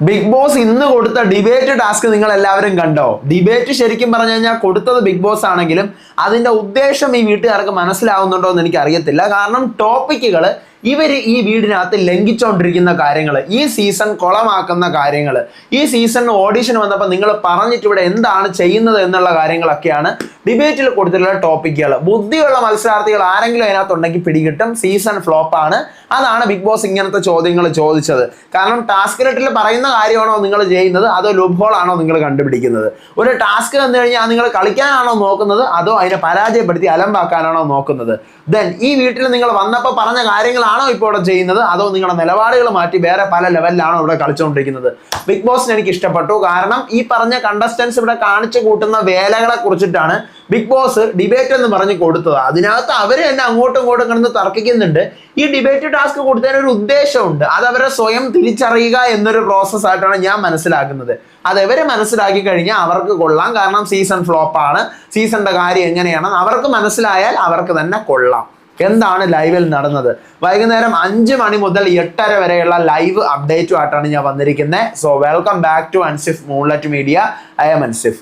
Big boss ഇന്ന് കൊടുത്ത debate task നിങ്ങൾ എല്ലാവരും കണ്ടോ? ഡിബേറ്റ് ശരിക്കും പറഞ്ഞു കഴിഞ്ഞാൽ കൊടുത്തത് ബിഗ് ബോസ് ആണെങ്കിലും അതിന്റെ ഉദ്ദേശം ഈ വീട്ടുകാർക്ക് മനസ്സിലാവുന്നുണ്ടോ എന്ന് എനിക്ക് അറിയത്തില്ല കാരണം ടോപ്പിക്കുകൾ ഇവർ ഈ വീടിനകത്ത് ലംഘിച്ചുകൊണ്ടിരിക്കുന്ന കാര്യങ്ങൾ ഈ സീസൺ കുളമാക്കുന്ന കാര്യങ്ങൾ ഈ സീസൺ ഓഡിഷൻ വന്നപ്പോൾ നിങ്ങൾ പറഞ്ഞിട്ട് ഇവിടെ എന്താണ് ചെയ്യുന്നത് എന്നുള്ള കാര്യങ്ങളൊക്കെയാണ് ഡിബേറ്റിൽ കൊടുത്തിട്ടുള്ള ടോപ്പിക്കുകൾ ബുദ്ധിയുള്ള മത്സരാർത്ഥികൾ ആരെങ്കിലും അതിനകത്തുണ്ടെങ്കിൽ പിടികിട്ടും. സീസൺ ഫ്ലോപ്പാണ് അതാണ് ബിഗ് ബോസ് ഇങ്ങനത്തെ ചോദ്യങ്ങൾ ചോദിച്ചത്. കാരണം ടാസ്ക് ലെറ്റിൽ പറയുന്ന കാര്യമാണോ നിങ്ങൾ ചെയ്യുന്നത്? അതോ ലൂപ്പ് ആണോ നിങ്ങൾ കണ്ടുപിടിക്കുന്നത്? ഒരു ടാസ്ക് വന്നു കഴിഞ്ഞാൽ നിങ്ങൾ കളിക്കാനാണോ നോക്കുന്നത്? അതോ അതിനെ പരാജയപ്പെടുത്തി അലമ്പാക്കാനാണോ നോക്കുന്നത്? ദെൻ ഈ വീട്ടിൽ നിങ്ങൾ വന്നപ്പോൾ പറഞ്ഞ കാര്യങ്ങളാണോ ഇപ്പോൾ ഇവിടെ ചെയ്യുന്നത്? അതോ നിങ്ങളുടെ നിലപാടുകൾ മാറ്റി വേറെ പല ലെവലിലാണോ ഇവിടെ കളിച്ചുകൊണ്ടിരിക്കുന്നത് ബിഗ് ബോസിന് എനിക്ക് ഇഷ്ടപ്പെട്ടു. കാരണം ഈ പറഞ്ഞ കണ്ടസ്റ്റൻസ് ഇവിടെ കാണിച്ചു കൂട്ടുന്ന വേലകളെ കുറിച്ചിട്ടാണ് ബിഗ് ബോസ് ഡിബേറ്റ് എന്ന് പറഞ്ഞ് കൊടുത്തത്. അതിനകത്ത് അവർ തന്നെ അങ്ങോട്ടും ഇങ്ങോട്ടും കിടന്ന് തർക്കിക്കുന്നുണ്ട്. ഈ ഡിബേറ്റ് ടാസ്ക് കൊടുത്തതിന് ഒരു ഉദ്ദേശമുണ്ട്. അത് അവരെ സ്വയം തിരിച്ചറിയുക എന്നൊരു പ്രോസസ് ആയിട്ടാണ് ഞാൻ മനസ്സിലാക്കുന്നത്. അത് മനസ്സിലാക്കി കഴിഞ്ഞാൽ അവർക്ക് കൊള്ളാം. കാരണം സീസൺ ഫ്ലോപ്പാണ് സീസണിന്റെ കാര്യം എങ്ങനെയാണ് അവർക്ക് മനസ്സിലായാൽ അവർക്ക് തന്നെ കൊള്ളാം. എന്താണ് ലൈവിൽ നടന്നത്? വൈകുന്നേരം അഞ്ച് മണി മുതൽ എട്ടര വരെയുള്ള ലൈവ് അപ്ഡേറ്റുമായിട്ടാണ് ഞാൻ വന്നിരിക്കുന്നത്. So welcome back to Ansif Moonlight media I am Ansif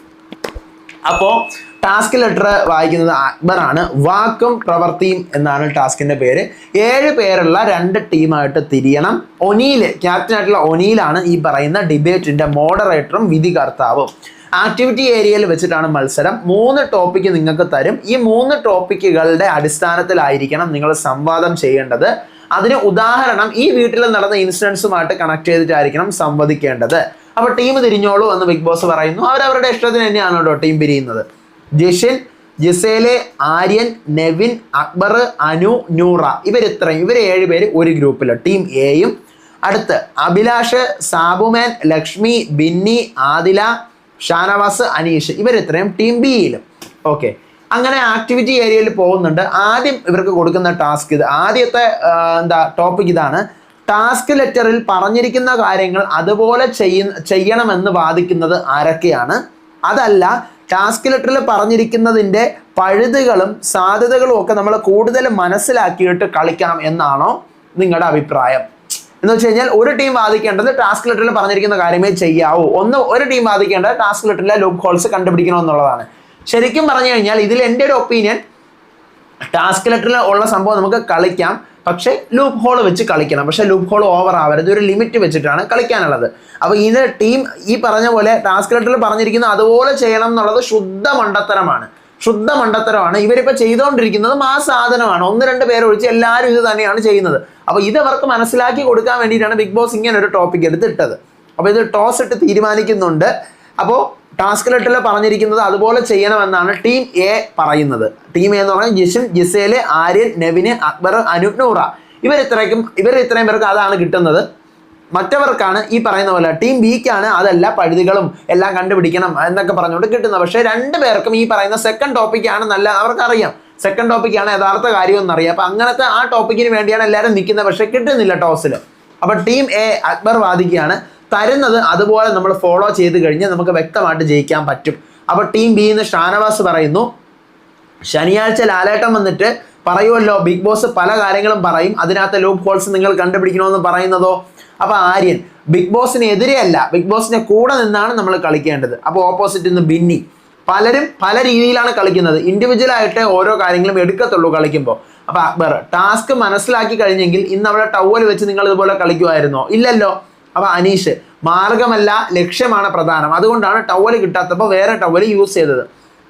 അപ്പോ ടാസ്ക് ലെറ്റർ വായിക്കുന്നത് അക്ബർ ആണ്. വാക്കും പ്രവൃത്തിയും എന്നാണ് ടാസ്കിന്റെ പേര്. ഏഴ് പേരുള്ള രണ്ട് ടീമായിട്ട് തിരിയണം. ഒനീൽ ക്യാപ്റ്റനായിട്ടുള്ള ഒനീലാണ് ഈ പറയുന്ന ഡിബേറ്റിന്റെ മോഡറേറ്ററും വിധികർത്താവും. ആക്ടിവിറ്റി ഏരിയയിൽ വെച്ചിട്ടാണ് മത്സരം. മൂന്ന് ടോപ്പിക്ക് നിങ്ങൾക്ക് തരും. ഈ മൂന്ന് ടോപ്പിക്കുകളുടെ അടിസ്ഥാനത്തിലായിരിക്കണം നിങ്ങൾ സംവാദം ചെയ്യേണ്ടത്. അതിന് ഉദാഹരണം ഈ വീട്ടിൽ നടന്ന ഇൻസിഡൻസുമായിട്ട് കണക്ട് ചെയ്തിട്ടായിരിക്കണം സംവദിക്കേണ്ടത്. അപ്പൊ ടീം തിരിഞ്ഞോളൂ എന്ന് ബിഗ് ബോസ് പറയുന്നു. അവരവരുടെ ഇഷ്ടത്തിന് തന്നെയാണ് കേട്ടോ ടീം പിരിയുന്നത്. ജിഷിൻ ജിസേലെ ആര്യൻ നെവിൻ അക്ബർ അനു നൂറ. ഇവരിത്രയും ഇവർ ഏഴുപേര് ഒരു ഗ്രൂപ്പിൽ. ടീം എയും അടുത്ത് അഭിലാഷ് സാബുമാൻ ലക്ഷ്മി ബിന്നി ആദില ഷാനവാസ് അനീഷ് ഇവരെത്രയും ടീം ബിയിലും ഓക്കെ അങ്ങനെ ആക്ടിവിറ്റി ഏരിയയിൽ പോകുന്നുണ്ട്. ആദ്യം ഇവർക്ക് കൊടുക്കുന്ന ടാസ്ക് ഇത്. ആദ്യത്തെ എന്താ ടോപ്പിക് ഇതാണ്. ടാസ്ക് ലെറ്ററിൽ പറഞ്ഞിരിക്കുന്ന കാര്യങ്ങൾ അതുപോലെ ചെയ്യ ചെയ്യണമെന്ന് വാദിക്കുന്നത് ആരൊക്കെയാണ്? അതല്ല ടാസ്ക് ലെറ്ററിൽ പറഞ്ഞിരിക്കുന്നതിന്റെ പഴുതുകളും സാധ്യതകളും ഒക്കെ നമ്മൾ കൂടുതൽ മനസ്സിലാക്കിയിട്ട് കളിക്കണം എന്നാണോ നിങ്ങളുടെ അഭിപ്രായം. എന്ന് വെച്ച് കഴിഞ്ഞാൽ ഒരു ടീം വാദിക്കേണ്ടത് ടാസ്ക് ലെറ്ററിൽ പറഞ്ഞിരിക്കുന്ന കാര്യമേ ചെയ്യാവൂ. ഒന്ന് ഒരു ടീം വാദിക്കേണ്ടത് ടാസ്ക് ലെറ്ററിലെ ലൂപ്പ് ഹോൾസ് കണ്ടുപിടിക്കണം എന്നുള്ളതാണ്. ശരിക്കും പറഞ്ഞു കഴിഞ്ഞാൽ ഇതിൽ എന്റെ ഒരു ഒപ്പീനിയൻ ടാസ്ക് ലെറ്ററിൽ ഉള്ള സംഭവം നമുക്ക് കളിക്കാം. പക്ഷേ ലൂപ്പ് ഹോൾ വെച്ച് കളിക്കണം. പക്ഷേ ലൂപ്പ് ഹോൾ ഓവർ ആവരുത്. ഒരു ലിമിറ്റ് വെച്ചിട്ടാണ് കളിക്കാനുള്ളത്. അപ്പോൾ ഇത് ടീം ഈ പറഞ്ഞ പോലെ ടാസ്ക് ലെറ്ററിൽ പറഞ്ഞിരിക്കുന്ന അതുപോലെ ചെയ്യണം എന്നുള്ളത് ശുദ്ധ മണ്ടത്തരമാണ്. ശുദ്ധ മണ്ടത്തരമാണ് ഇവരിപ്പോൾ ചെയ്തുകൊണ്ടിരിക്കുന്നത് ആ സാധനമാണ്. ഒന്ന് രണ്ട് പേരൊഴിച്ച് എല്ലാവരും ഇത് തന്നെയാണ് ചെയ്യുന്നത്. അപ്പോൾ ഇത് അവർക്ക് മനസ്സിലാക്കി കൊടുക്കാൻ വേണ്ടിയിട്ടാണ് ബിഗ് ബോസ് ഇങ്ങനെ ഒരു ടോപ്പിക് എടുത്തിട്ടത്. അപ്പോൾ ഇത് ടോസ് ഇട്ട് തീരുമാനിക്കുന്നുണ്ട്. അപ്പോൾ ടാസ്ക് ലെറ്ററിൽ പറഞ്ഞിരിക്കുന്നത് അതുപോലെ ചെയ്യണമെന്നാണ് ടീം എ പറയുന്നത്. ടീം എ എന്ന് പറഞ്ഞാൽ ജിഷിൻ ജിസേൽ ആര്യൻ നെവിന് അക്ബർ അനുനൂറ ഇവർ ഇത്രയ്ക്കും ഇവർ ഇത്രയും പേർക്ക് അതാണ് കിട്ടുന്നത്. മറ്റവർക്കാണ് ഈ പറയുന്ന പോലെ ടീം ബിക്കാണ് അതല്ല പഴുതികളും എല്ലാം കണ്ടുപിടിക്കണം എന്നൊക്കെ പറഞ്ഞുകൊണ്ട് കിട്ടുന്നത്. പക്ഷേ രണ്ട് പേർക്കും ഈ പറയുന്ന സെക്കൻഡ് ടോപ്പിക്കാണ് നല്ല അവർക്കറിയാം. സെക്കൻഡ് ടോപ്പിക്കാണ് യഥാർത്ഥ കാര്യം എന്നറിയാം. അപ്പം അങ്ങനത്തെ ആ ടോപ്പിക്കിന് വേണ്ടിയാണ് എല്ലാവരും നിൽക്കുന്നത്. പക്ഷേ കിട്ടുന്നില്ല ടോസിൽ അപ്പം ടീം എ അക്ബർ വാദിക്കുകയാണ്. തരുന്നത് അതുപോലെ നമ്മൾ ഫോളോ ചെയ്ത് കഴിഞ്ഞാൽ നമുക്ക് വ്യക്തമായിട്ട് ജയിക്കാൻ പറ്റും. അപ്പോൾ ടീം ബി എന്ന് ഷാനവാസ് പറയുന്നു ശനിയാഴ്ച ലാലേട്ടം വന്നിട്ട് പറയുമല്ലോ ബിഗ് ബോസ് പല കാര്യങ്ങളും പറയും. അതിനകത്ത് ലൂപ്പ് ഹോൾസ് നിങ്ങൾ കണ്ടുപിടിക്കണമെന്ന് പറയുന്നതോ? അപ്പോൾ ആര്യൻ ബിഗ് ബോസിന് എതിരെയല്ല ബിഗ് ബോസിന്റെ കൂടെ നിന്നാണ് നമ്മൾ കളിക്കേണ്ടത്. അപ്പോൾ ഓപ്പോസിറ്റ് നിന്ന് ബിന്നി. പലരും പല രീതിയിലാണ് കളിക്കുന്നത്. ഇൻഡിവിജ്വൽ ആയിട്ട് ഓരോ കാര്യങ്ങളും എടുക്കത്തുള്ളൂ കളിക്കുമ്പോൾ അപ്പോൾ അക്ബർ ടാസ്ക് മനസ്സിലാക്കി കഴിഞ്ഞെങ്കിൽ ഇന്ന് അവിടെ ടവൽ വെച്ച് നിങ്ങൾ ഇതുപോലെ കളിക്കുമായിരുന്നോ? ഇല്ലല്ലോ. അപ്പോൾ അനീഷ് മാർഗമല്ല ലക്ഷ്യമാണ് പ്രധാനം. അതുകൊണ്ടാണ് ടവൽ കിട്ടാത്തപ്പോൾ വേറെ ടവൽ യൂസ് ചെയ്തത്.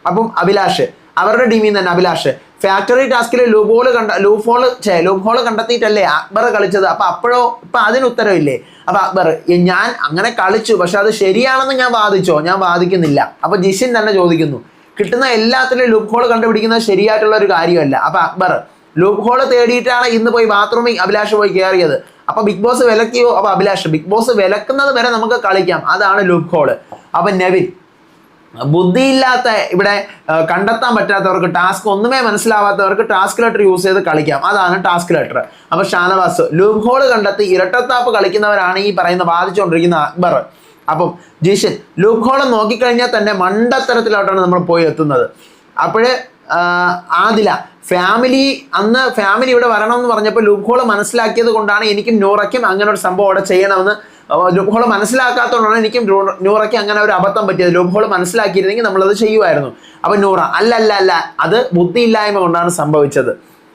അപ്പം അഭിലാഷ് അവരുടെ ടീമിൽ നിന്ന് തന്നെ അഭിലാഷ് ഫാക്ടറി ടാസ്കിൽ ഹോൾ കണ്ട ലൂഫോൾ ചേ ഹോൾ കണ്ടെത്തിയിട്ടല്ലേ അക്ബർ കളിച്ചത്? അപ്പൊ അപ്പോഴോ ഇപ്പൊ അതിന് ഉത്തരവില്ലേ അപ്പൊ അക്ബർ ഞാൻ അങ്ങനെ കളിച്ചു പക്ഷെ അത് ശരിയാണെന്ന് ഞാൻ വാദിച്ചോ? ഞാൻ വാദിക്കുന്നില്ല. അപ്പൊ ജിഷിൻ തന്നെ ചോദിക്കുന്നു. കിട്ടുന്ന എല്ലാത്തിലും ലൂപ്പ് ഹോൾ കണ്ടുപിടിക്കുന്നത് ശരിയായിട്ടുള്ള ഒരു കാര്യമല്ല. അപ്പൊ അക്ബർ ലൂപ്പ് ഹോൾ തേടിയിട്ടാണ് ഇന്ന് പോയി ബാത്റൂമിൽ അഭിലാഷ് പോയി കയറിയത് അപ്പൊ ബിഗ് ബോസ് വിലക്കിയോ? അപ്പൊ അഭിലാഷ് ബിഗ് ബോസ് വിലക്കുന്നത് വരെ നമുക്ക് കളിക്കാം. അതാണ് ലൂപ്പ് ഹോൾ അപ്പൊ നെവിൻ ബുദ്ധിയില്ലാത്ത ഇവിടെ കണ്ടെത്താൻ പറ്റാത്തവർക്ക് ടാസ്ക് ഒന്നുമേ മനസ്സിലാവാത്തവർക്ക് ടാസ്ക് ലെറ്റർ യൂസ് ചെയ്ത് കളിക്കാം. അതാണ് ടാസ്ക് ലെറ്റർ അപ്പൊ ഷാനവാസ് ലൂപ്പ് ഹോൾ കണ്ടെത്തി ഇരട്ടത്താപ്പ് കളിക്കുന്നവരാണ് ഈ പറയുന്ന ബാധിച്ചുകൊണ്ടിരിക്കുന്ന അക്ബർ. അപ്പം ജിഷൻ ലൂപ്പ് ഹോൾ നോക്കിക്കഴിഞ്ഞാൽ തന്നെ മണ്ടത്തരത്തിലോട്ടാണ് നമ്മൾ പോയി എത്തുന്നത്. അപ്പോഴ് ആദില ഫാമിലി അന്ന് ഫാമിലി ഇവിടെ വരണം എന്ന് പറഞ്ഞപ്പോൾ ലൂപ്പ് ഹോൾ മനസ്സിലാക്കിയത് കൊണ്ടാണ് എനിക്കും നൂറയ്ക്കും അങ്ങനെ ഒരു സംഭവം അവിടെ ചെയ്യണമെന്ന് ലൂപ്പ് ഹോൾ മനസ്സിലാക്കാത്തതുകൊണ്ടാണ് എനിക്കും നൂറ- നൂറയ്ക്ക് അങ്ങനെ ഒരു അബദ്ധം പറ്റിയത്. ലൂപ്പ് ഹോൾ മനസ്സിലാക്കിയിരുന്നെങ്കിൽ നമ്മളത് ചെയ്യുമായിരുന്നു. അപ്പം നൂറ അല്ല അല്ല അല്ല അത് ബുദ്ധിയില്ലായ്മ കൊണ്ടാണ് സംഭവിച്ചത്.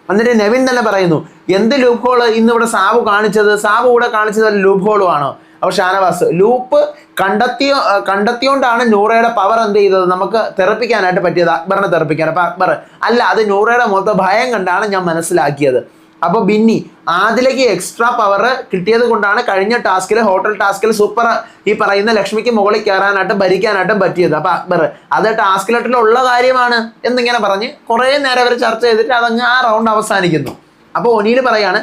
എന്നിട്ട് നെവിൻ തന്നെ പറയുന്നു എന്ത് ലൂപ്പ് ഹോൾ ഇന്ന് ഇവിടെ സാബു കാണിച്ചത്? സാബു ഇവിടെ കാണിച്ചത് ലൂപ്പ് ആണോ? അപ്പോൾ ഷാനവാസ് ലൂപ്പ് കണ്ടെത്തിയോ കണ്ടെത്തിയോണ്ടാണ് നൂറയുടെ പവർ എന്ത് ചെയ്തത്? നമുക്ക് തെറപ്പിക്കാനായിട്ട് പറ്റിയത് അക്ബറിനെ തെറപ്പിക്കാൻ. അപ്പൊ അക്ബർ അല്ല അത് നൂറയുടെ മൊത്തം ഭയം കണ്ടാണ് ഞാൻ മനസ്സിലാക്കിയത്. അപ്പോൾ ബിന്നി ആദിലേക്ക് എക്സ്ട്രാ പവർ കിട്ടിയത് കൊണ്ടാണ് കഴിഞ്ഞ ടാസ്കിൽ ഹോട്ടൽ ടാസ്കിൽ സൂപ്പർ ഈ പറയുന്ന ലക്ഷ്മിക്ക് മുകളിൽ കയറാനായിട്ടും ഭരിക്കാനായിട്ടും പറ്റിയത്. അപ്പൊ അക്ബർ അത് ടാസ്കിലെട്ടിലുള്ള കാര്യമാണ് എന്നിങ്ങനെ പറഞ്ഞ് കുറേ നേരം അവർ ചർച്ച ചെയ്തിട്ട് അതങ്ങ് ആ റൗണ്ട് അവസാനിക്കുന്നു. അപ്പോൾ ഒനിയിൽ പറയാണ്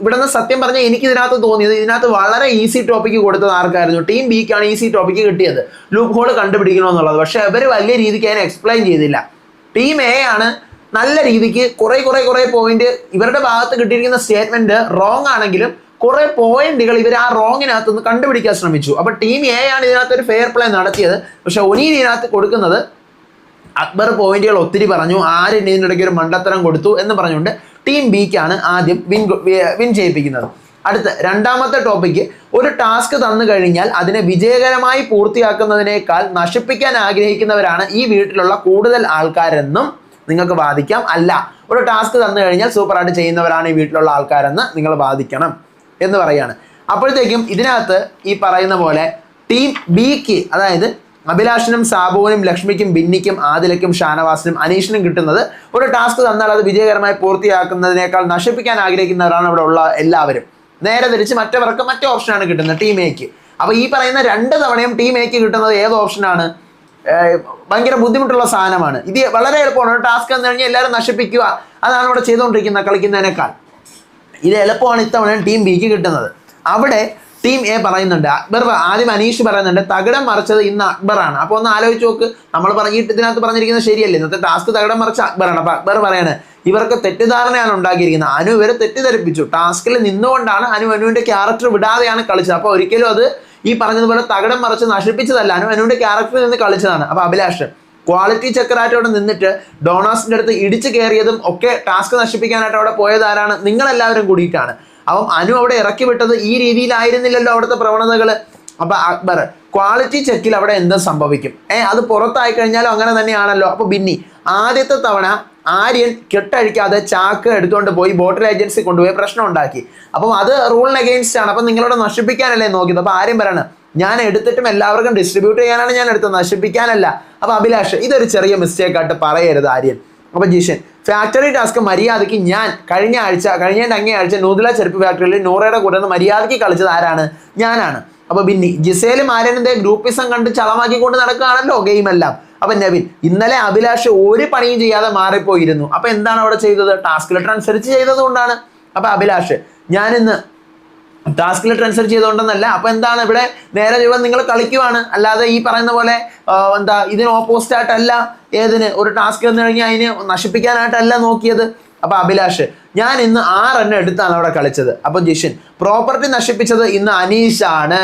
ഇവിടെ നിന്ന് സത്യം പറഞ്ഞാൽ എനിക്ക് ഇതിനകത്ത് തോന്നിയത് ഇതിനകത്ത് വളരെ ഈസി ടോപ്പിക്ക് കൊടുത്തത് ആർക്കായിരുന്നു? ടീം ബിക്കാണ് ഈസി ടോപ്പിക്ക് കിട്ടിയത്. ലൂപ്പ് ഹോൾ കണ്ടുപിടിക്കണമെന്നുള്ളത് പക്ഷേ അവർ വലിയ രീതിക്ക് അതിനെ എക്സ്പ്ലെയിൻ ചെയ്തില്ല. ടീം എ ആണ് നല്ല രീതിക്ക് കുറെ കുറെ കുറെ പോയിന്റ് ഇവരുടെ ഭാഗത്ത് കിട്ടിയിരിക്കുന്ന സ്റ്റേറ്റ്മെന്റ് റോങ് ആണെങ്കിലും കുറെ പോയിന്റുകൾ ഇവർ ആ റോങ്ങിനകത്ത് നിന്ന് കണ്ടുപിടിക്കാൻ ശ്രമിച്ചു. അപ്പൊ ടീം എ ആണ് ഇതിനകത്ത് ഒരു ഫെയർ പ്ലേ നടത്തിയത്. പക്ഷെ ഒനീൻ ഇതിനകത്ത് കൊടുക്കുന്നത് അക്ബർ പോയിന്റുകൾ ഒത്തിരി പറഞ്ഞു. ആര് ഇതിനിടയ്ക്ക് ഒരു മണ്ടത്തരം കൊടുത്തു എന്ന് പറഞ്ഞുകൊണ്ട് ടീം ബിക്കാണ് ആദ്യം വിൻ വിൻ ചെയ്യിപ്പിക്കുന്നത്. അടുത്ത രണ്ടാമത്തെ ടോപ്പിക്ക് ഒരു ടാസ്ക് തന്നു കഴിഞ്ഞാൽ അതിനെ വിജയകരമായി പൂർത്തിയാക്കുന്നതിനേക്കാൾ നശിപ്പിക്കാൻ ആഗ്രഹിക്കുന്നവരാണ് ഈ വീട്ടിലുള്ള കൂടുതൽ ആൾക്കാരെന്നും നിങ്ങൾക്ക് ബാധിക്കാം. അല്ല ഒരു ടാസ്ക് തന്നു കഴിഞ്ഞാൽ സൂപ്പറായിട്ട് ചെയ്യുന്നവരാണ് ഈ വീട്ടിലുള്ള ആൾക്കാരെന്ന് നിങ്ങൾ ബാധിക്കണം എന്ന് പറയാണ്. അപ്പോഴത്തേക്കും ഇതിനകത്ത് ഈ പറയുന്ന പോലെ ടീം ബിക്ക് അതായത് അഭിലാഷിനും സാബുവിനും ലക്ഷ്മിക്കും ബിന്നിക്കും ആദിലയ്ക്കും ഷാനവാസിനും അനീഷിനും കിട്ടുന്നത് ഒരു ടാസ്ക് തന്നാൽ അത് വിജയകരമായി പൂർത്തിയാക്കുന്നതിനേക്കാൾ നശിപ്പിക്കാൻ ആഗ്രഹിക്കുന്നവരാണ് ഇവിടെ ഉള്ള എല്ലാവരും. നേരെ തിരിച്ച് മറ്റവർക്ക് മറ്റേ ഓപ്ഷനാണ് കിട്ടുന്നത് ടീം എക്ക്. അപ്പോൾ ഈ പറയുന്ന രണ്ട് തവണയും ടീം എക്ക് കിട്ടുന്നത് ഏത് ഓപ്ഷനാണ് ഭയങ്കര ബുദ്ധിമുട്ടുള്ള സാധനമാണ്. ഇത് വളരെ എളുപ്പമാണ്. ടാസ്ക് എന്ന് കഴിഞ്ഞാൽ എല്ലാവരും നശിപ്പിക്കുക. അതാണ് ഇവിടെ ചെയ്തുകൊണ്ടിരിക്കുന്നത് കളിക്കുന്നതിനേക്കാൾ. ഇത് എളുപ്പമാണ് ഇത്തവണ ടീം ബിക്ക് കിട്ടുന്നത്. അവിടെ ടീം എ പറയുന്നുണ്ട്. അക്ബർ ആദ്യം അനീഷ് പറയുന്നുണ്ട് തകിടം മറിച്ചത് ഇന്ന് അക്ബറാണ്. അപ്പോൾ ഒന്ന് ആലോചിച്ച് നോക്ക്. നമ്മൾ പറഞ്ഞ ഇതിനകത്ത് പറഞ്ഞിരിക്കുന്നത് ശരിയല്ലേ? ഇന്നത്തെ ടാസ്ക് തകിടം മറിച്ച അക്ബറാണ്. അപ്പോൾ അക്ബർ പറയാണ് ഇവർക്ക് തെറ്റിദ്ധാരണയാണ് ഉണ്ടാക്കിയിരിക്കുന്നത്. അനു ഇവരെ തെറ്റിദ്ധരിപ്പിച്ചു. ടാസ്കിൽ നിന്നുകൊണ്ടാണ് അനു അനുവിന്റെ ക്യാരക്ടർ വിടാതെയാണ് കളിച്ചത്. അപ്പോൾ ഒരിക്കലും അത് ഈ പറഞ്ഞതുപോലെ തകിടം മറിച്ച് നശിപ്പിച്ചതല്ല. അനു അനുവിന്റെ ക്യാരക്ടറിൽ നിന്ന് കളിച്ചതാണ്. അപ്പോൾ അഭിലാഷ് ക്വാളിറ്റി ചെക്കറായിട്ട് നിന്നിട്ട് ഡോണാസിന്റെ അടുത്ത് ഇടിച്ചു കയറിയതും ഒക്കെ ടാസ്ക് നശിപ്പിക്കാനായിട്ട് അവിടെ പോയതാരാണ് നിങ്ങളെല്ലാവരും കൂടിയിട്ടാണ്. അപ്പം അനു അവിടെ ഇറക്കി വിട്ടത് ഈ രീതിയിലായിരുന്നില്ലല്ലോ അവിടുത്തെ പ്രവണതകൾ അപ്പൊ അക്ബർ ക്വാളിറ്റി ചെക്കിൽ അവിടെ എന്ത് സംഭവിക്കും. ഏ അത് പുറത്തായി കഴിഞ്ഞാലും അങ്ങനെ തന്നെയാണല്ലോ. അപ്പോൾ ബിന്നി ആദ്യത്തെ തവണ ആര്യൻ കെട്ടഴിക്കാതെ ചാക്ക് എടുത്തുകൊണ്ട് പോയി ബോട്ടിൽ ഏജൻസി കൊണ്ടുപോയി പ്രശ്നം ഉണ്ടാക്കി. അപ്പം അത് റൂളിന് അഗെയിൻസ്റ്റ് ആണ്. അപ്പം നിങ്ങളോട് നശിപ്പിക്കാനല്ലേ നോക്കിയത്? അപ്പോൾ ആര്യം പറയണം ഞാൻ എടുത്തിട്ടും എല്ലാവർക്കും ഡിസ്ട്രിബ്യൂട്ട് ചെയ്യാനാണ് ഞാൻ എടുത്തത്. നശിപ്പിക്കാനല്ല. അപ്പോൾ അഭിലാഷ് ഇതൊരു ചെറിയ മിസ്റ്റേക്കായിട്ട് പറയരുത് ആര്യൻ. അപ്പോൾ ജിഷൻ ഫാക്ടറി ടാസ്ക് മര്യാദയ്ക്ക് ഞാൻ കഴിഞ്ഞ ആഴ്ച കഴിഞ്ഞ അങ്ങേ ആഴ്ച നൂതല ചെരുപ്പ് ഫാക്ടറിയിൽ നൂറയുടെ കൂടെ മര്യാദയ്ക്ക് കളിച്ചത് ആരാണ്? ഞാനാണ്. അപ്പൊ ബിന്നി ജിസേലും ആര്യനും ഗ്രൂപ്പിസം കണ്ട് ചളമാക്കിക്കൊണ്ട് നടക്കുകയാണല്ലോ ഗെയിമെല്ലാം അപ്പൊ നവിൻ ഇന്നലെ അഭിലാഷ് ഒരു പണിയും ചെയ്യാതെ മാറിപ്പോയിരുന്നു. അപ്പൊ എന്താണ് അവിടെ ചെയ്തത്? ടാസ്ക് ലെറ്റർ അനുസരിച്ച് ചെയ്തത് കൊണ്ടാണ്. അപ്പൊ അഭിലാഷ് ഞാനിന്ന് ടാസ്ക് ട്രാൻസ്ഫർ ചെയ്തുകൊണ്ടെന്നല്ല അപ്പൊ എന്താണ് ഇവിടെ നേരെ രൂപം നിങ്ങൾ കളിക്കുവാണ്. അല്ലാതെ ഈ പറയുന്ന പോലെ എന്താ ഇതിന് ഓപ്പോസിറ്റ് ആയിട്ടല്ല ഏതിന് ഒരു ടാസ്ക് എന്ന് കഴിഞ്ഞാൽ അതിന് നശിപ്പിക്കാനായിട്ടല്ല നോക്കിയത്. അപ്പൊ അഭിലാഷ് ഞാൻ ഇന്ന് ആറെണ്ണം എടുത്താണ് അവിടെ കളിച്ചത്. അപ്പൊ ജിഷൻ പ്രോപ്പർട്ടി നശിപ്പിച്ചത് ഇന്ന് അനീഷാണ്.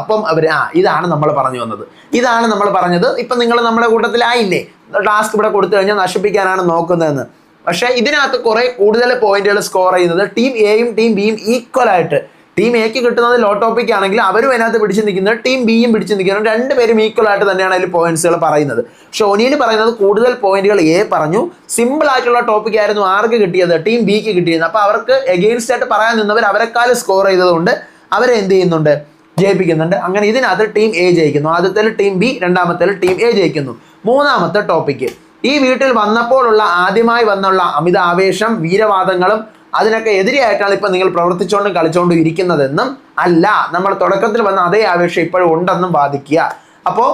അപ്പം അവർ ആ ഇതാണ് നമ്മൾ പറഞ്ഞു വന്നത്. ഇതാണ് നമ്മൾ പറഞ്ഞത്. ഇപ്പൊ നിങ്ങൾ നമ്മുടെ കൂട്ടത്തിലായില്ലേ? ടാസ്ക് ഇവിടെ കൊടുത്തു കഴിഞ്ഞാൽ നശിപ്പിക്കാനാണ് നോക്കുന്നതെന്ന്. പക്ഷെ ഇതിനകത്ത് കുറെ കൂടുതൽ പോയിന്റുകൾ സ്കോർ ചെയ്യുന്നത് ടീം എയും ടീം ബിയും ഈക്വൽ ആയിട്ട് ടീം എക്ക് കിട്ടുന്നത് ലോ ടോപ്പിക് ആണെങ്കിൽ അവരും അതിനകത്ത് പിടിച്ച് നിൽക്കുന്നത് ടീം ബിയും പിടിച്ച് നിൽക്കുന്നത് രണ്ടുപേരും ഈക്വൽ ആയിട്ട് തന്നെയാണ് അതിൽ പോയിന്റ്സുകൾ പറയുന്നത്. പക്ഷെ ഒനിയിൽ പറയുന്നത് കൂടുതൽ പോയിന്റുകൾ എ പറഞ്ഞു. സിമ്പിൾ ആയിട്ടുള്ള ടോപ്പിക് ആയിരുന്നു ആർക്ക് കിട്ടിയത് ടീം ബിക്ക് കിട്ടിയത്. അപ്പോൾ അവർക്ക് എഗെയിൻസ്റ്റ് ആയിട്ട് പറയാൻ നിന്നവർ അവരെക്കാൾ സ്കോർ ചെയ്തതുകൊണ്ട് അവരെ എന്ത് ചെയ്യുന്നുണ്ട്? ജയിപ്പിക്കുന്നുണ്ട്. അങ്ങനെ ഇതിനകത്ത് ടീം എ ജയിക്കുന്നു. ആദ്യത്തിൽ ടീം ബി രണ്ടാമത്തെ ടീം എ ജയിക്കുന്നു. മൂന്നാമത്തെ ടോപ്പിക്ക് ഈ വീട്ടിൽ വന്നപ്പോഴുള്ള ആദ്യമായി വന്നുള്ള അമിത ആവേശം വീരവാദങ്ങളും അതിനൊക്കെ എതിരെയായിട്ടാണ് ഇപ്പം നിങ്ങൾ പ്രവർത്തിച്ചുകൊണ്ടും കളിച്ചുകൊണ്ടും ഇരിക്കുന്നതെന്നും അല്ല നമ്മൾ തുടക്കത്തിൽ വന്ന അതേ ആവേശം ഇപ്പോഴും ഉണ്ടെന്നും വാദിക്കുക. അപ്പോൾ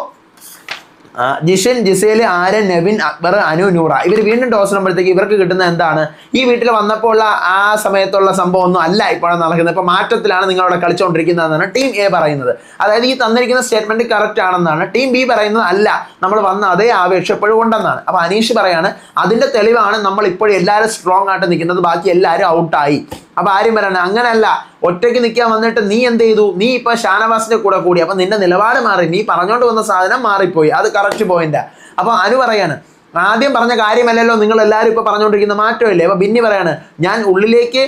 ജിഷൻ ജിസേൽ ആരൻ നവിൻ അക്ബർ അനു നൂറ. ഇവർ വീണ്ടും ടോസ് ഇടുമ്പോഴത്തേക്ക് ഇവർക്ക് കിട്ടുന്ന എന്താണ്? ഈ വീട്ടിൽ വന്നപ്പോൾ ഉള്ള ആ സമയത്തുള്ള സംഭവം ഒന്നും അല്ല ഇപ്പോഴാണ് നടക്കുന്നത്. ഇപ്പൊ മാറ്റത്തിലാണ് നിങ്ങൾ അവിടെ കളിച്ചുകൊണ്ടിരിക്കുന്നതെന്നാണ് ടീം എ പറയുന്നത്. അതായത് ഈ തന്നിരിക്കുന്ന സ്റ്റേറ്റ്മെന്റ് കറക്റ്റ് ആണെന്നാണ് ടീം ബി പറയുന്നത് അല്ല. നമ്മൾ വന്ന അതേ ആവേശം എപ്പോഴും ഉണ്ടെന്നാണ്. അപ്പൊ അനീഷ് പറയാണ് അതിന്റെ തെളിവാണ് നമ്മൾ ഇപ്പോഴും എല്ലാവരും സ്ട്രോങ് ആയിട്ട് നിൽക്കുന്നത്. ബാക്കി എല്ലാവരും ഔട്ടായി അപ്പൊ ആരും പറയണേ അങ്ങനല്ല. ഒറ്റയ്ക്ക് നിൽക്കാൻ വന്നിട്ട് നീ എന്ത് ചെയ്തു? നീ ഇപ്പൊ ഷാനവാസിന്റെ കൂടെ കൂടി. അപ്പൊ നിന്റെ നിലപാട് മാറി. നീ പറഞ്ഞോണ്ട് വന്ന സാധനം മാറിപ്പോയി. അത് കറക്റ്റ് പോയിന്റാ അപ്പൊ അനു പറയാണ് ആദ്യം പറഞ്ഞ കാര്യമല്ലല്ലോ നിങ്ങൾ എല്ലാവരും ഇപ്പൊ പറഞ്ഞുകൊണ്ടിരിക്കുന്ന മാറ്റമില്ലേ? അപ്പൊ ബിന്നി പറയാണ് ഞാൻ ഉള്ളിലേക്ക്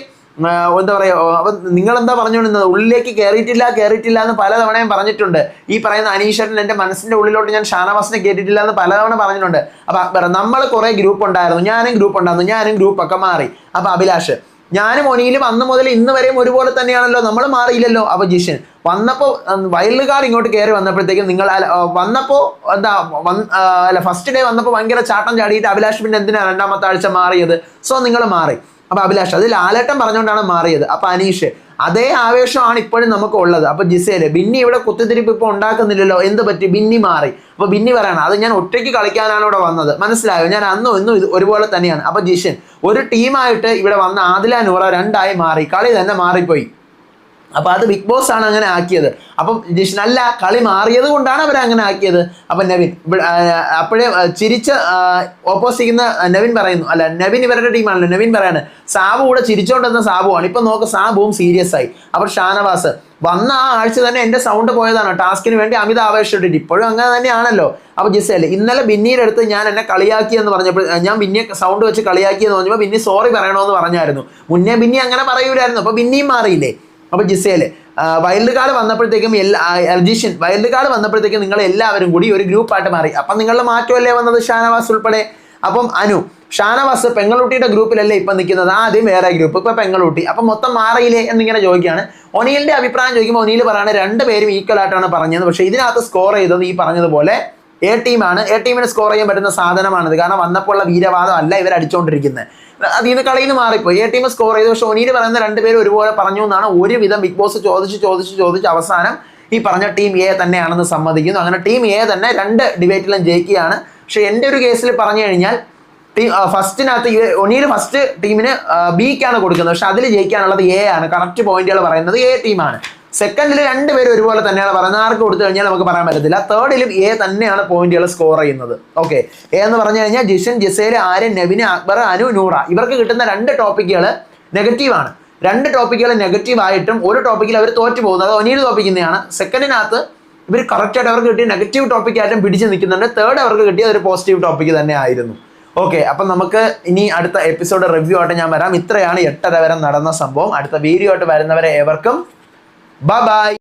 എന്താ പറയുക നിങ്ങൾ എന്താ പറഞ്ഞുകൊണ്ടിരുന്നത് ഉള്ളിലേക്ക് കയറിയിട്ടില്ല കയറിയിട്ടില്ല എന്ന് പലതവണയും പറഞ്ഞിട്ടുണ്ട്. ഈ പറയുന്ന അനീഷേട്ടൻ എന്റെ മനസ്സിന്റെ ഉള്ളിലോട്ട് ഞാൻ ഷാനവാസിനെ കയറ്റിയിട്ടില്ല എന്ന് പലതവണ പറഞ്ഞിട്ടുണ്ട്. അപ്പൊ അക്ബർ നമ്മൾ കുറെ ഗ്രൂപ്പ് ഉണ്ടായിരുന്നു. ഞാനും ഗ്രൂപ്പ് ഉണ്ടായിരുന്നു. ഞാനും ഗ്രൂപ്പ് ഒക്കെ മാറി. അപ്പൊ അഭിലാഷ് ഞാനും ഒനിയിലും അന്ന് മുതൽ ഇന്ന് വരെയും ഒരുപോലെ തന്നെയാണല്ലോ. നമ്മൾ മാറിയില്ലല്ലോ. അപ്പൊ ജിഷൻ വന്നപ്പോ വൈൽഡ് കാർഡ് ഇങ്ങോട്ട് കയറി വന്നപ്പോഴത്തേക്കും നിങ്ങൾ വന്നപ്പോൾ വന്നപ്പോ എന്താ അല്ല ഫസ്റ്റ് ഡേ വന്നപ്പോ ഭയങ്കര ചാട്ടം ചാടിയിട്ട് അഭിലാഷ് പിന്നെ എന്തിനാണ് രണ്ടാമത്തെ ആഴ്ച മാറിയത്? സോ നിങ്ങൾ മാറി. അപ്പൊ അഭിലാഷ് അത് ലാലേട്ടൻ പറഞ്ഞുകൊണ്ടാണ് മാറിയത്. അപ്പൊ അനീഷ് അതേ ആവേശമാണ് ഇപ്പോഴും നമുക്ക് ഉള്ളത് അപ്പൊ ജിസേൽ ബിന്നി ഇവിടെ കുത്തിത്തിരിപ്പ് ഇപ്പൊ ഉണ്ടാക്കുന്നില്ലല്ലോ. എന്ത് പറ്റി? ബിന്നി മാറി. അപ്പൊ ബിന്നി പറയണം അത് ഞാൻ ഒറ്റയ്ക്ക് കളിക്കാനാണ് ഇവിടെ വന്നത്. മനസ്സിലായോ? ഞാൻ അന്നും ഇന്നും ഇത് ഒരുപോലെ തന്നെയാണ്. അപ്പൊ ജിഷൻ ഒരു ടീമായിട്ട് ഇവിടെ വന്ന ആദില നൂറ രണ്ടായി മാറി. കളി തന്നെ മാറിപ്പോയി. അപ്പൊ അത് ബിഗ് ബോസ് ആണ് അങ്ങനെ ആക്കിയത്. അപ്പം ജിഷ്ണല്ല കളി മാറിയത് കൊണ്ടാണ് അവർ അങ്ങനെ ആക്കിയത്. അപ്പൊ നവീൻ അപ്പോഴേ ചിരിച്ച് ചിരിച്ച ഓപ്പോസ് ചെയ്യുന്ന നവിൻ പറയുന്നു. അല്ല നവിൻ ഇവരുടെ ടീമാണല്ലോ നവീൻ പറയാണ് സാബു കൂടെ ചിരിച്ചോണ്ടിരുന്ന സാബുവാണ്. ഇപ്പൊ നോക്ക് സാബുവും സീരിയസ് ആയി. അപ്പോൾ ഷാനവാസ് വന്ന ആ ആഴ്ച തന്നെ എന്റെ സൗണ്ട് പോയതാണ്. ടാസ്കിന് വേണ്ടി അമിത ആവേശപ്പെട്ടിട്ട് ഇപ്പോഴും അങ്ങനെ തന്നെയാണല്ലോ. അപ്പൊ ജിസേൽ ഇന്നലെ ബിന്നിയുടെ അടുത്ത് ഞാൻ എന്നെ കളിയാക്കി എന്ന് പറഞ്ഞപ്പോൾ ഞാൻ ബിന്നിയെ സൗണ്ട് വെച്ച് കളിയാക്കി എന്ന് പറഞ്ഞപ്പോൾ ബിന്നി സോറി പറയണമെന്ന് പറഞ്ഞായിരുന്നു. മുന്നേ ബിന്നി അങ്ങനെ പറയൂലായിരുന്നു. അപ്പോൾ ബിന്നിയും മാറിയില്ലേ? അപ്പൊ ജിസേൽ വൈൽഡ് കാർഡ് വന്നപ്പോഴത്തേക്കും എല്ലാ അർജിഷൻ വൈൽഡ് കാർഡ് വന്നപ്പോഴത്തേക്കും നിങ്ങൾ എല്ലാവരും കൂടി ഒരു ഗ്രൂപ്പായിട്ട് മാറി. അപ്പം നിങ്ങളുടെ മാറ്റമല്ലേ വന്നത് ഷാനവാസ് ഉൾപ്പെടെ? അപ്പം അനു ഷാനവാസ് പെങ്ങളൂട്ടിയുടെ ഗ്രൂപ്പിലല്ലേ ഇപ്പം നിൽക്കുന്നത്? ആദ്യം വേറെ ഗ്രൂപ്പ് ഇപ്പൊ പെങ്ങളൂട്ടി. അപ്പം മൊത്തം മാറിയില്ലേ എന്നിങ്ങനെ ചോദിക്കുകയാണ്. ഒനീലിന്റെ അഭിപ്രായം ചോദിക്കുമ്പോൾ ഒനീൽ പറയാണ് രണ്ടുപേരും ഈക്വൽ ആയിട്ടാണ് പറഞ്ഞത്. പക്ഷേ ഇതിനകത്ത് സ്കോർ ചെയ്തത് ഈ പറഞ്ഞതുപോലെ എ ടീമാണ് എ ടീമിന് സ്കോർ ചെയ്യാൻ പറ്റുന്ന സാധനമാണിത്. കാരണം വന്നപ്പോൾ ഉള്ള വീരവാദം അല്ല ഇവർ അടിച്ചുകൊണ്ടിരിക്കുന്നത് അതിൽ നിന്ന് കളിയിൽ നിന്ന് മാറിപ്പോയി. എ ടീം സ്കോർ ചെയ്തു. പക്ഷെ ഒനിയിൽ പറയുന്ന രണ്ടുപേരും ഒരുപോലെ പറഞ്ഞു എന്നാണ് ഒരുവിധം ബിഗ് ബോസ് ചോദിച്ച് ചോദിച്ച് ചോദിച്ച് അവസാനം ഈ പറഞ്ഞ ടീം എ തന്നെയാണെന്ന് സമ്മതിക്കുന്നു. അങ്ങനെ ടീം എ തന്നെ രണ്ട് ഡിബേറ്റിലും ജയിക്കുകയാണ്. പക്ഷെ എന്റെ ഒരു കേസിൽ പറഞ്ഞു കഴിഞ്ഞാൽ ടീം ഫസ്റ്റിനകത്ത് ഒനിയിൽ ഫസ്റ്റ് ടീമിന് ബിക്കാണ് കൊടുക്കുന്നത്. പക്ഷെ അതിൽ ജയിക്കാനുള്ളത് എ ആണ്. കറക്റ്റ് പോയിന്റുകൾ പറയുന്നത് എ ടീമാണ് സെക്കൻഡിൽ രണ്ട് പേര് ഒരുപോലെ തന്നെയാണ് പറയുന്നത്. ആർക്ക് കൊടുത്തു കഴിഞ്ഞാൽ നമുക്ക് പറയാൻ പറ്റത്തില്ല. തേർഡിലും എ തന്നെയാണ് പോയിന്റുകൾ സ്കോർ ചെയ്യുന്നത്. ഓക്കെ എ എന്ന് പറഞ്ഞു കഴിഞ്ഞാൽ ജിഷൻ ജിസേൽ ആര്യൻ നെവിന് അക്ബർ അനു നൂറ. ഇവർക്ക് കിട്ടുന്ന രണ്ട് ടോപ്പിക്കുകൾ നെഗറ്റീവാണ് രണ്ട് ടോപ്പിക്കുകൾ നെഗറ്റീവ് ആയിട്ടും ഒരു ടോപ്പിക്കിൽ അവർ തോറ്റു പോകുന്നത് അത് ഒനീൽ തോപ്പിക്കുന്നതാണ് സെക്കൻഡിനകത്ത് ഇവർ കറക്റ്റായിട്ട് അവർക്ക് കിട്ടിയ നെഗറ്റീവ് ടോപ്പിക്കായിട്ടും പിടിച്ച് നിൽക്കുന്നുണ്ട്. തേർഡ് അവർക്ക് കിട്ടിയ ഒരു പോസിറ്റീവ് ടോപ്പിക്ക് തന്നെ ആയിരുന്നു. ഓക്കെ അപ്പം നമുക്ക് ഇനി അടുത്ത എപ്പിസോഡ് റിവ്യൂ ആയിട്ട് ഞാൻ വരാം. ഇത്രയാണ് എട്ടര വരെ നടന്ന സംഭവം. അടുത്ത വീഡിയോ ആയിട്ട് വരുന്നവരെ ഏവർക്കും ബൈ ബൈ